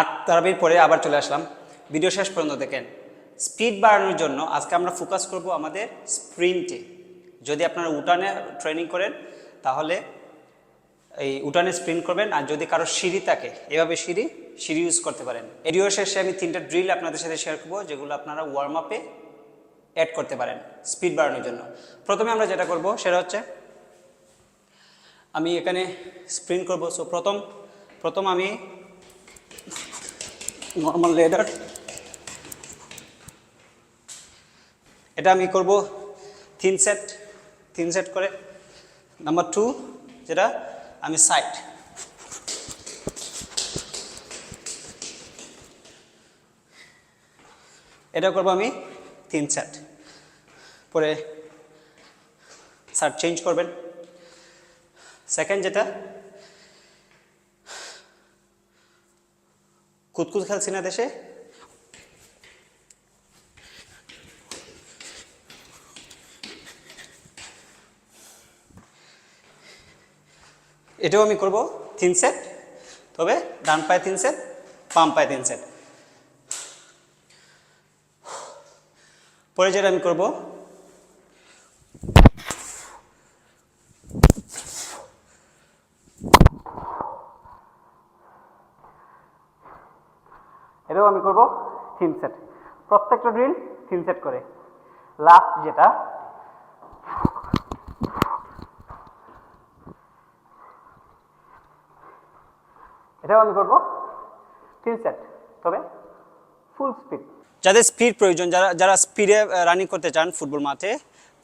আট তারাবির পরে আবার চলে আসলাম। ভিডিও শেষ পর্যন্ত দেখেন। স্পিড বাড়ানোর জন্য আজকে আমরা ফোকাস করব আমাদের স্প্রিন্টে যদি আপনারা উঠানে ট্রেনিং করেন, তাহলে এই উঠানে স্প্রিন্ট করবেন। আর যদি কারও সিঁড়ি থাকে, এভাবে সিঁড়ি সিঁড়ি ইউজ করতে পারেন। এডিও শেষে আমি তিনটা ড্রিল আপনাদের সাথে শেয়ার করব, যেগুলো আপনারা ওয়ার্ম আপে অ্যাড করতে পারেন স্পিড বাড়ানোর জন্য। প্রথমে আমরা যেটা করব, সেটা হচ্ছে আমি এখানে স্প্রিন্ট করব। সো প্রথম প্রথম আমি নর্মাল লেডার এটা আমি করব থিন সেট থিন সেট করে। নাম্বার টু যেটা আমি সাইড এটা করব আমি তিন সেট পরে শার্ট চেঞ্জ করবেন। সেকেন্ড যেটা কুতকুত খেলছি না দেশে? এটাও আমি করব তিন সেট তবে ডান পায়ে তিন সেট বাম পায়ে তিন সেট পরে যেটা আমি করব। এটাও আমি করব তিন সেট। প্রত্যেকটা ড্রিল তিন সেট করে। লাস্ট যেটা, এটাও আমি করব তিন সেট, তবে ফুল স্পিড যাদের স্পিড প্রয়োজন, যারা যারা স্পিডে রানিং করতে চান ফুটবল মাঠে,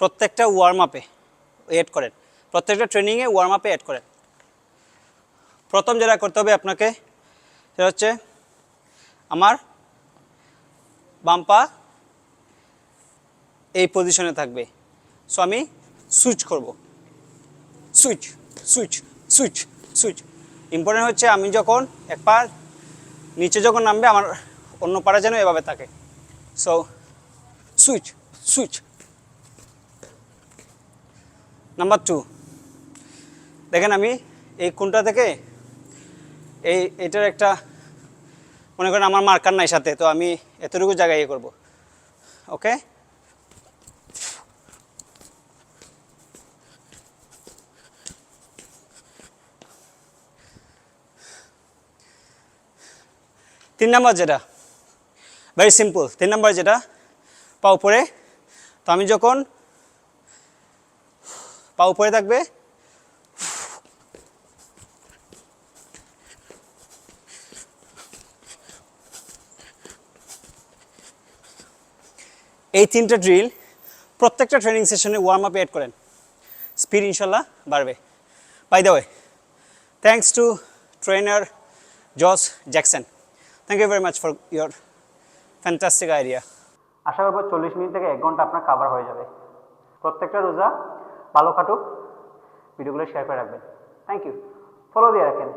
প্রত্যেকটা ওয়ার্ম আপে এড করেন। প্রত্যেকটা ট্রেনিংয়ে ওয়ার্ম আপে অ্যাড করেন। প্রথম যেটা করতে হবে আপনাকে, সেটা হচ্ছে আমার বাম পা এই পজিশনে থাকবে। সো আমি সুইচ করব। Switch switch switch switch important হচ্ছে আমি যখন এক পা নিচে যখন নামবে, আমার অন্য পাড়া যেন এভাবে থাকে। So switch switch number two দেখেন আমি এই কোনটা থেকে এই, এটার একটা মনে করেন আমার মার্কার নাই সাথে, তো আমি এতটুকু জায়গায় ইয়ে করব। ওকে তিন নাম্বার যেটা ভেরি সিম্পল তিন নাম্বার যেটা, পা উপরে, তো আমি যখন পা উপরে থাকবে এই তিনটা ড্রিল প্রত্যেকটা ট্রেনিং সেশনে ওয়ার্ম আপ অ্যাড করেন। স্পিড ইনশাল্লাহ বাড়বে। By the way thanks to trainer Jos Jackson thank you very much for your fantastic idea আশা করব চল্লিশ মিনিট থেকে এক ঘণ্টা আপনার কাভার হয়ে যাবে। প্রত্যেকটা রোজা, ভালো খাটুক। ভিডিওগুলো শেয়ার করে রাখবেন। থ্যাংক ইউ ফলো দিয়ে রাখেন।